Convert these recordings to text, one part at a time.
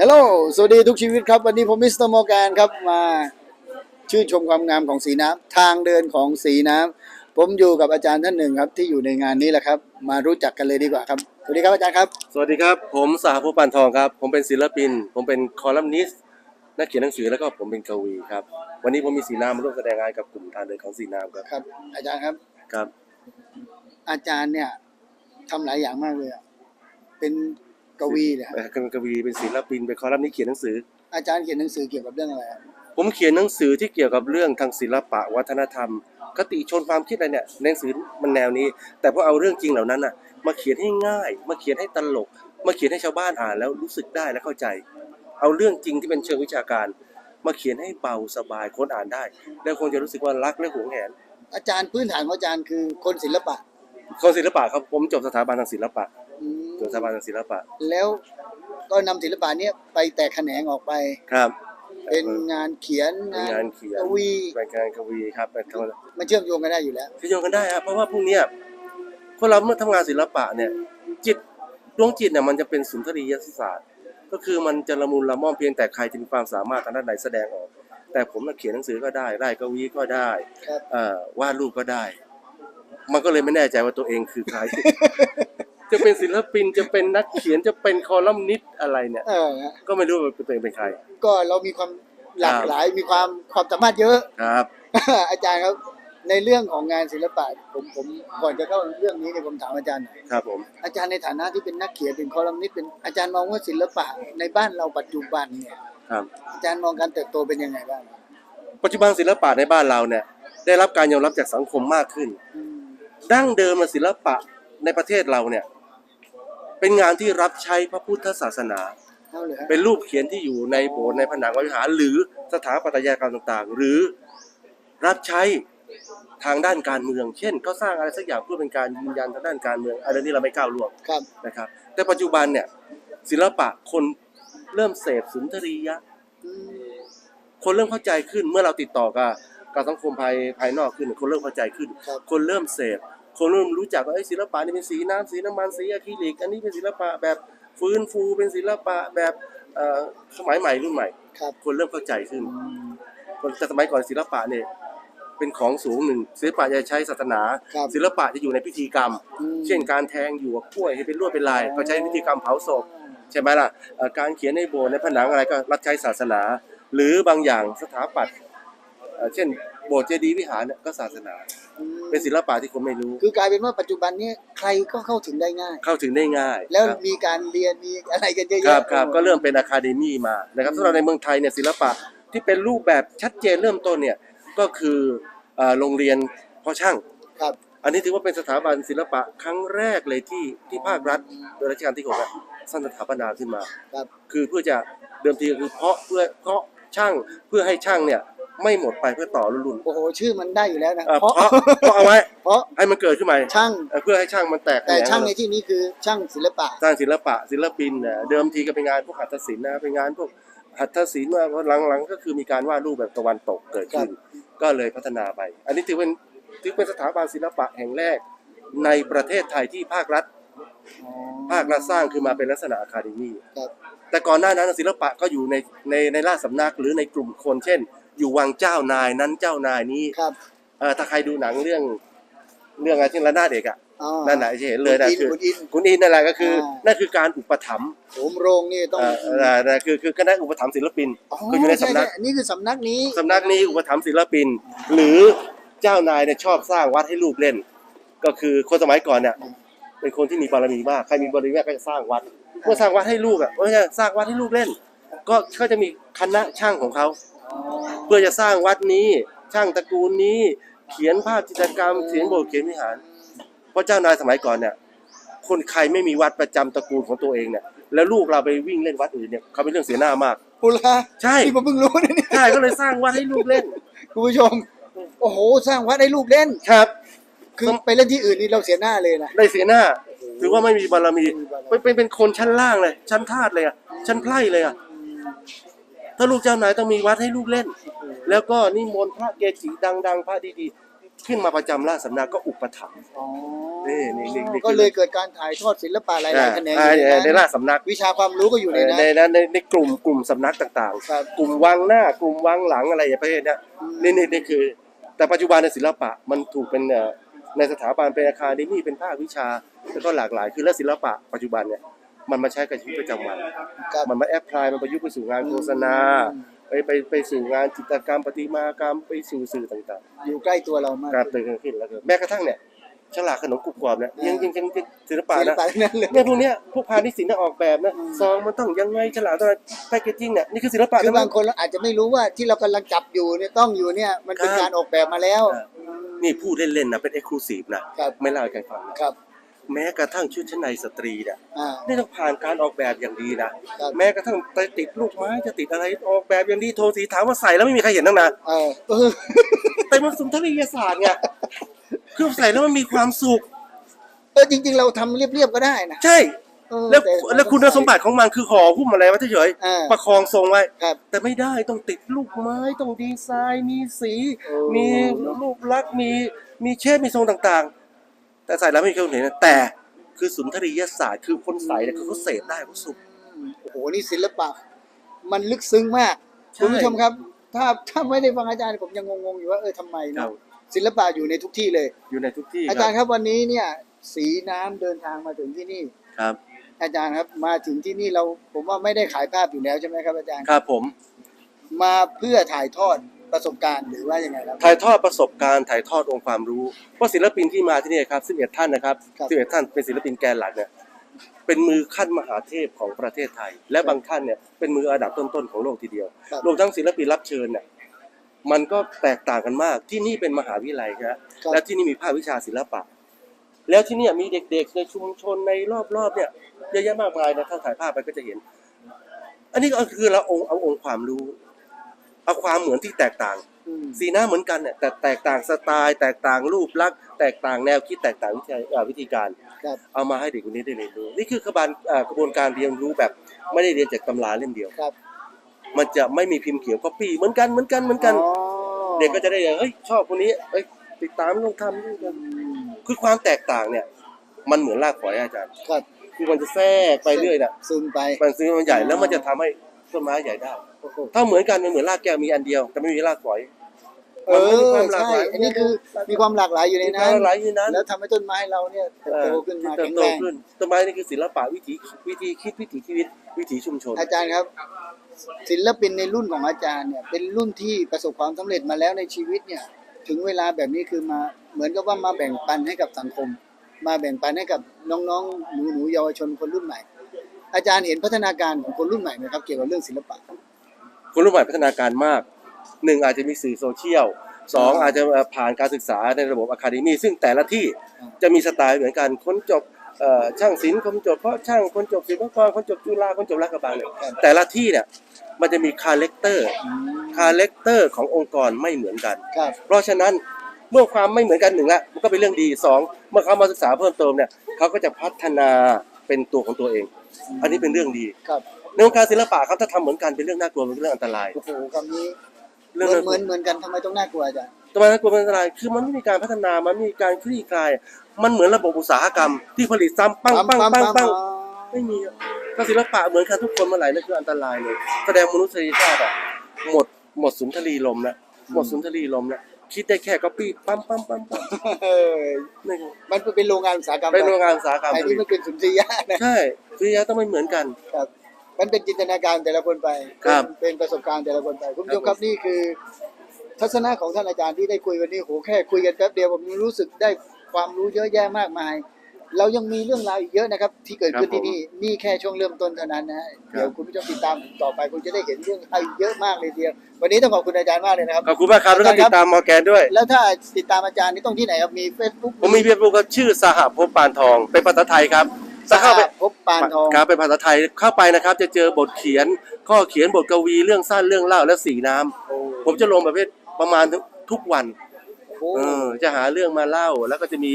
ฮัลโหล สวัสดีทุกชีวิตครับ วันนี้ผมมิสเตอร์มอร์แกนครับมาชื่นชมความงามของสีน้ำทางเดินของสีน้ำผมอยู่กับอาจารย์ท่านหนึ่งครับ ที่อยู่ในงานนี้แหละครับ มารู้จักกันเลยดีกว่าครับ สวัสดีครับอาจารย์ครับ สวัสดีครับ ผมสาภูปานทองครับ ผมเป็นศิลปิน ผมเป็นคอลัมนิสต์นักเขียนหนังสือแล้วก็ผมเป็นกวีครับ วันนี้ผมมีสีน้ำมาร่วมแสดงงานกับกลุ่มทางเดินของสีน้ำครับ ครับ อาจารย์ครับ ครับ อาจารย์เนี่ยทำหลายอย่างมากเลยอะเป็น กวีเลยครับเป็นกวีเป็นศิลปินเป็นคอลัมนิสต์เขียนหนังสือ อาจารย์เขียนหนังสือเกี่ยวกับเรื่องอะไรอะผมเขียนหนังสือที่เกี่ยวกับเรื่องทางศิลปะวัฒนธรรม คติชนความคิดอะไรเนี่ยในหนังสือมันแนวนี้ แต่พอเอาเรื่องจริงเหล่านั้นน่ะมาเขียนให้ง่าย มาเขียนให้ตลก มาเขียนให้ชาวบ้านอ่านแล้วรู้สึกได้และเข้าใจ เอาเรื่องจริงที่เป็นเชิงวิชาการ มาเขียนให้เบาสบายคนอ่านได้ แล้วคนจะรู้สึกว่ารักและหวงแหนอาจารย์พื้นฐานของอาจารย์คือคนศิลปะ คนศิลปะครับผมจบสถาบันทางศิลปะ อืมจบสถาบันทางศิลปะแล้วก็นำศิลปะเนี้ยไปแตกแขนงออกไป ครับเป็นงานเขียนเป็นงานเขียนกวีเป็นงานกวีครับเป็นมันเชื่อมโยงกันได้อยู่แล้วที่โยงกันได้ครับเพราะว่าพวกเนี้ยคนเราเมื่อทำงานศิลปะเนี่ย จิตดวงจิตเนี่ยมันจะเป็นสุนทรียศาสตร์ ก็คือมันจะละมุนละม่อมเพียงแต่ใครจะมีความสามารถทางด้านไหนแสดงออก แต่ผมน่ะเขียนหนังสือก็ได้ไล่กวีก็ได้ครับ เอ่อวาดรูปก็ได้ มันก็เลยไม่แน่ใจว่าตัวเองคือใคร จะเป็นศิลปินจะเป็นนักเขียนจะเป็นคอลัมนิสต์อะไรเนี่ย เออฮะก็ไม่รู้ว่าตัวเองเป็นใคร ก็เรามีความหลากครับหลายมีความความสามารถเยอะ ครับ อาจารย์ครับในเรื่องของงานศิลปะผมผมก่อนจะเข้าเรื่องนี้เนี่ยผมถามอาจารย์หน่อยครับผม อาจารย์ในฐานะที่เป็นนักเขียนเป็นคอลัมนิสต์เป็นอาจารย์มองว่าศิลปะในบ้านเราปัจจุบันเนี่ยครับ อาจารย์มองการเติบโตเป็นยังไงบ้างปัจจุบันศิลปะในบ้านเราเนี่ย ได้รับการยอมรับจากสังคมมากขึ้นอืมดั้งเดิมอะศิลปะในประเทศเราเนี่ย เป็นงานที่รับใช้พระพุทธศาสนา เอาเลยฮะเป็นรูปเขียนที่อยู่ในโบสถ์ในผนังวิหารหรือสถาปัตยกรรมต่างๆ หรือรับใช้ทางด้านการเมือง เช่นเขาสร้างอะไรสักอย่างเพื่อเป็นการยืนยันทางด้านการเมืองอะไรนี้เราไม่ก้าวล่วงครับ นะครับ แต่ปัจจุบันเนี่ยศิลปะคนเริ่มเสพสุนทรียะอืมคนเริ่มเข้าใจขึ้นเมื่อเราติดต่อกับกับสังคมภายภายนอกขึ้น คนเริ่มเข้าใจขึ้น ครับ คนเริ่มเสพ คนเริ่มรู้จักว่าไอ้ยศิลปะนี่เป็นสีน้ำสีน้ำมันสีอะคริลิก อันนี้เป็นศิลปะแบบฟื้นฟูเป็นศิลปะแบบเอ่อสมัยใหม่รุ่นใหม่ครับคนเริ่มเข้าใจขึ้นอืมคนแต่สมัยก่อนศิลปะเนี่ยเป็นของสูงหนึ่งศิลปะจะใช้ศาสนาครับศิลปะจะอยู่ในพิธีกรรมอืมเช่นการแทงหยวกกล้วยให้เป็นลวดเป็นลายก็ใช้พิธีกรรมเผาศพใช่ไหมล่ะเอ่อการเขียนในโบสถ์ในผนังอะไรก็รับใช้ศาสนา หรือบางอย่างสถาปัตย์เอ่อเช่น โบสถ์เจดีย์วิหารเนี่ยก็ศาสนาอืม เป็นศิลปะที่คนไม่รู้ คือกลายเป็นว่าปัจจุบันนี้ใครก็เข้าถึงได้ง่าย เข้าถึงได้ง่ายแล้วครับมีการเรียนมีอะไรกันเยอะครับๆครับก็เริ่มเป็นอะคาเดมี่มานะครับสำหรับในเมืองไทยเนี่ยศิลปะที่เป็นรูปแบบชัดเจนเริ่มต้นเนี่ยก็คือเอ่อโรงเรียนพ่อช่าง ครับ อันนี้ถือว่าเป็นสถาบันศิลปะครั้งแรกเลยที่ที่ภาครัฐโดยรัชกาลที่หกอะสร้างสถาปนาขึ้นมา ครับ คือเพื่อจะเดิมทีก็คือเพาะเพื่อเพาะช่างเพื่อให้ช่างเนี่ย ไม่หมดไปเพื่อต่อรุ่นโอ้โหชื่อมันได้อยู่แล้วนะๆเอ่อเพราะเพาะเพาะเอาไว้เพราะให้มันเกิดขึ้นใหม่ช่างเอ่อเพื่อให้ช่างมันแตกแต่ขยช่างในที่นี้คือช่างศิลปะ สร้างศิลปะศิลปินเนี่ยเดิมทีก็เป็นงานพวกหัตถศิลป์นะเป็นงานพวกหัตถศิลป์ว่าหลังๆก็คือมีการวาดรูปแบบตะวันตกเกิดขึ้น ก็เลยพัฒนาไป อันนี้ถือเป็นถือเป็นสถาบันศิลปะแห่งแรกในประเทศไทยที่ภาครัฐ ภาครัฐสร้างคือมาเป็นลักษณะอะคาเดมี่ครับ แต่ก่อนหน้านั้นศิลปะก็อยู่ในในในราชสำนักหรือในกลุ่มคน เช่น อยู่วังเจ้านายนั้นเจ้านายนี้ครับเออถ้าใครดูหนังเรื่อง เรื่องอะไรที่ระนาดเด็กอะอ๋อ นั่นแหละจะเห็นเลยนะคุณอินคือคุณอินคุณอินนั่นแหละก็คืออ่านั่นั่นคือการอุปถัมภ์โหมโรงนี่ต้องเอ่อเอ่อนั่นคือคือคณะอุปถัมภ์ศิลปินอ๋อคืออยู่ในสำนัก ช่ช่นี่คือสำนักนี้สำนักนี้อุปถัมภ์ศิลปิน หรือเจ้านายเนี่ยชอบสร้างวัดให้ลูกเล่น ก็คือคนสมัยก่อนเนี่ยเป็นคนที่มีบารมีมากใครมีบารมีมากก็จะสร้างวัดเมื่อสร้างวัดให้ลูกอะไม่ใช่สร้างวัดให้ลูกเล่น ก็ก็จะมีคณะช่างของเขา เพื่อจะสร้างวัดนี้ช่างตระกูลนี้เขียนภาพจิตรกรรมเขียนโบสถ์เขียนวิหารเพราะเจ้านายสมัยก่อนเนี่ยคนใครไม่มีวัดประจำตระกูลของตัวเองเนี่ยแล้วลูกเราไปวิ่งเล่นวัดอื่นเนี่ยเขาเป็นเรื่องเสียหน้ามากปุระใช่ที่ผมเพิ่งรู้นะเนี่ยใช่ก็เลยสร้างวัดให้ลูกเล่นคุณผู้ชม โอ้โหสร้างวัดให้ลูกเล่นครับ คือไปเล่นที่อื่นนี่เราเสียหน้าเลยนะได้เสียหน้า ถือว่าไม่มีบารมีเป็นเป็นเป็นคนชั้นล่างเลย ชั้นทาสเลยอะชั้นไพร่เลยอะ ถ้าลูกเจ้านายต้องมีวัดให้ลูกเล่น แล้วก็นิมนต์พระเกจิดัง ๆ พระดีๆ ขึ้นมาประจำราชสำนักก็อุปถัมภ์อ๋อนี่นี่นี่นี่ก็เลยเกิดการถ่ายทอดศิลปะหลายๆแขนงอ่าอยู่ในในนั้นราชสำนัก วิชาความรู้ก็อยู่ในนั้น ในนั้นในในกลุ่มกลุ่มสำนักต่างครับ ๆ กลุ่มวังหน้ากลุ่มวังหลังอะไรอย่างประเภทเนี้ยนี่นี่นี่คือ แต่ปัจจุบันในศิลปะมันถูกเป็นเอ่อในสถาบันเป็นอาคารนี่เป็นภาควิชาแล้วก็หลากหลายคือแล้วศิลปะปัจจุบันเนี่ย มันมาใช้กับชีวิตประจำวัน ครับ มันมาแอพพลายมันประยุกต์ไปสู่งานโฆษณา ไปไปไปสู่งานจิตรกรรมประติมากรรมไปสู่สื่อต่างอยู่ใกล้ตัวเรามากๆ การเติมขึ้นแล้วก็แม้กระทั่งเนี่ยฉลากขนมกรุบกรอบเนี่ยยังยังยังยังศิลปะศิลนะ ปะทั้งนั้นเลย เนี่ยพวกเนี้ยพวกพาณิชย์ศิลป์เนี่ยออกแบบนะอืม ซองมันต้องยังไงฉลากต้องแพคเกจจิ้งเนี่ยนี่คือศิลปะคือทั้งนั้บานงคนเราอาจจะไม่รู้ว่าที่เรากำลังจับอยู่เนี่ยต้องอยู่เนี่ยมันเป็นครับการออกแบบมาแล้วอ่านี่พูดเล่นๆนะเป็นเอ็กซ์คลูซีฟนะครับ ไม่เล่าให้ใครฟังนะครับ แม้กระทั่งชุดชั้นในสตรีเนี่ยอ่า นี่ต้องผ่านการออกแบบอย่างดีนะครับแม้กระทั่งไปติดลูกไม้จะติดอะไรออกแบบอย่างดีโทนสีถามว่าใส่แล้วไม่มีใครเห็นตั้งนานเออเออแต่มันสุนทรียศาสตร์ไงคือใส่แล้วมันมีความสุข เออจริง ๆ เราทำเรียบๆก็ได้นะใช่ เออแล้วต่แล้วคุณสมบัติของมันคือห่อหุ้มอะไรไว้เฉยอ่าๆประคองทรงไว้ ครับ แต่ไม่ได้ต้องติดลูกไม้ต้องดีไซน์มีสี โอ้ มีรูปลักษณ์มีมีเชฟมีทรงต่างๆ แต่ใส่แล้วไม่มีใครเห็นนะแต่คือสุนทรียศาสตร์คือคนใส่เนี่ยคือเขาเสพได้เขาสุขอืมโอ้โหนี่ศิลปะ มันลึกซึ้งมากใช่ คุณผู้ชมครับ ถ้าถ้าไม่ได้ฟังอาจารย์ผมยังงงๆอยู่ว่าเออทำไมครัเนาะบศิลปะอยู่ในทุกที่เลย อยู่ในทุกที่อาจารย์ครับวันนี้เนี่ย สีน้ำเดินทางมาถึงที่นี่ ครับ อาจารย์ครับมาถึงที่นี่เราผมว่าไม่ได้ขายภาพอยู่แล้วใช่ไหมครับอาจารย์ ครับผม มาเพื่อถ่ายทอด ประสบการณ์หรือว่ายังไงครับ ถ่ายทอดประสบการณ์ถ่ายทอดองค์ความรู้เพราะศิลปินที่มาที่นี่ครับ11ท่านนะครับครับ 11ท่านเป็นศิลปินแกนหลักเนี่ยเป็นมือขั้นมหาเทพของประเทศไทย และบางท่านเนี่ยเป็นมืออันดับต้นๆของโลกทีเดียว ครับ รวมทั้งศิลปินรับเชิญเนี่ยมันก็แตกต่างกันมากที่นี่เป็นมหาวิทยาลัยครับครับและที่นี่มีภาควิชาศิลปะ แล้วที่เนี่ยมีเด็กๆในชุมชนในรอบๆเนี่ยเยอะแยะมากมายนะถ้าถ่ายภาพไปก็จะเห็น อันนี้ก็คือเราองค์เอาองค์ความรู้ เอาความเหมือนที่แตกต่างอืมสีหน้าเหมือนกันเนี่ยแต่แตกต่างสไตล์ แตกต่างรูปลักษณ์แตกต่างแนวคิดแตกต่างวิธีเอ่อวิธีการ ครับ เอามาให้เด็กคนนี้ได้เรียนรู้ นี่คือกระบวนเอ่อกระบวนการเรียนรู้แบบไม่ได้เรียนจากตำราเล่มเดียว ครับมันจะไม่มีพิมพ์เขียวก็ปีเหมือนกันเหมือนกันเหมือนกัน อ๋อเด็กก็จะได้เฮ้ยชอบคนนี้เอ้ยติดตามต้องทำด้วยกันอืมคือความแตกต่างเนี่ย มันเหมือนรากฝอยอาจารย์ ครับคือมันจะแทรกไปเรื่อยน่ะซึมไป มันซื้อมันใหญ่แล้วมันจะทำให้ต้นไม้ใหญ่ได้โอ้โห ถ้าเหมือนกันมันเหมือนรากแก้วมีอันเดียว แต่ไม่มีรากฝอย เอมันมีคอวามหลากใช่หลายอันนี้คือมีความหลากหลายอยู่ในมีนั้นหลายอยู่ในนั้น แล้วทำให้ต้นไม้เราเนี่ยเติบโตขึ้นมาเติแข็บงโตแรงขึ้นต้นไม้นี่คือศิลปะวิถีวิธีคิดวิถีชีวิตวิถีชุมชน อาจารย์ครับ ศิลปินในรุ่นของอาจารย์เนี่ยเป็นรุ่นที่ประสบความสำเร็จมาแล้วในชีวิตเนี่ย ถึงเวลาแบบนี้คือมาเหมือนกับว่ามาแบ่งปันให้กับสังคม มาแบ่งปันให้กับน้องๆหนูๆเยาวชนคนรุ่นใหม่อาจารย์เห็นพัฒนาการของคนรุ่นใหม่ไหมครับเกี่ยวกับเรื่องศิลปะ คนรุ่นใหม่พัฒนาการมากหนึ่งอาจจะมีสื่อโซเชียลสองอาจจะผ่านการศึกษาในระบบอะคาเดมีซึ่งแต่ละที่อืมจะมีสไตล์เหมือนกันคนจบเอ่อช่างศิลป์คนจบเพราะช่างคนจบศิลปากรคนจบจุฬาคนจบรัฐกระบังเนี่ยแต่ละที่เนี่ยมันจะมีคาแรคเตอร์อืมคาแรคเตอร์ขององค์กรไม่เหมือนกันครับเพราะฉะนั้นเมื่อความไม่เหมือนกันหนึ่งละมันก็เป็นเรื่องดีสองเมื่อเขามาศึกษาเพิ่มเติมเนี่ยเขาก็จะพัฒนาเป็นตัวของตัวเอง อันนี้เป็นเรื่องดี ครับในวงการศิลปะครับถ้าทำเหมือนกันเป็นเรื่องน่ากลัวเป็นเรื่องอันตราย โอ้โหคำนี้เหเรื่องมือนน่ากเหลัมืวอนเหมือนกันทำไมต้องน่ากลัวอาจารย์ทำไมน่ากลัวเป็นอันตรายคือมันไม่มีการพัฒนามันไม่มีการคลี่คลาย มันเหมือนระบบอุตสาหกรรม ที่ผลิตซ้ำปังปังปังปังไม่มีอะถ้าศิลปะเหมือนกันทุกคนเมื่อไหร่นั่นคืออันตรายเลย แสดงมนุษยชาติอะหมดหมดสุนทรีลมแล้วหมดสุนทรีลมแล้ว คิดได้แค่ก๊อปปี้ปั๊มปั๊มปั๊มปั๊มเออนี่มันเป็นโรงงานอุตสาหกรรมเป็นโรงงานอุตสาหกรรมไอ้ผนี่ลิตมันเป็นสุนทรียะนะใช่สุริยะต้องไม่เหมือนกันครับมันเป็นจินตนาการแต่ละคนไปครับเป็นเป็นประสบการณ์แต่ละคนไปคุณผู้ชมคครัรับบผมนี่คือ ทัศนะของท่านอาจารย์ที่ได้คุยวันนี้โหแค่คุยกันแป๊บเดียวผมรู้สึกได้ความรู้เยอะแยะมากมาย เรายังมีเรื่องราวอีกเยอะนะครับ ที่เกิดขึ้นที่นี่นี่แค่ช่วงเริ่มต้นเท่านั้นนะฮะเดี๋ยวคุณผู้ชมติดตามต่อไปคุณจะได้เห็นเรื่องราวอีกเยอะมากเลยทีเดียววันนี้ต้องขอบคุณอาจารย์มากเลยนะครับขอบคุณมากครับแล้วก็ติดตามมอร์แกนด้วย แล้วถ้าติดตามอาจารย์นี่ต้องที่ไหนครับมีเฟซบุ๊กผมมีเว็บบุ๊กชื่อสหภพปานทอง เป็นภาษาไทยครับสถ้าหเข้าไปภพปานทองครับเป็นภาษาไทยเข้าไปนะครับ จะเจอบทเขียน ข้อเขียนบทกวีเรื่องสั้นเรื่องเล่าและสีน้ำโอ้ผมจะลงประเภทประมาณทุกทุกวันโหเออจะหาเรื่องมาเล่าแล้วก็จะมี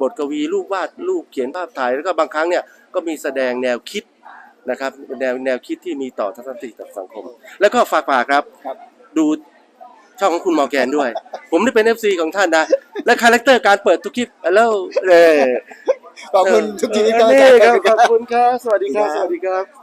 บทกวีรูปวาดรูปเขียนภาพถ่ายแล้วก็บางครั้งเนี่ยก็มีแสดงแนวคิดนะครับแนวแนวคิดที่มีต่อทัศนคติต่อสังคม แล้วก็ฝากฝากครับครับดูเช่องของคุณมอร์แกนด้วย ผมได้เป็น FC ของท่านนะ และคาแรคเตอร์การเปิดทุกคลิปแล้วเออขอบคุณทุกทีวิตครับอานี่จารย์ครับคขรัอบบคุณครับ สวัสดีครับ สวัสดีครับ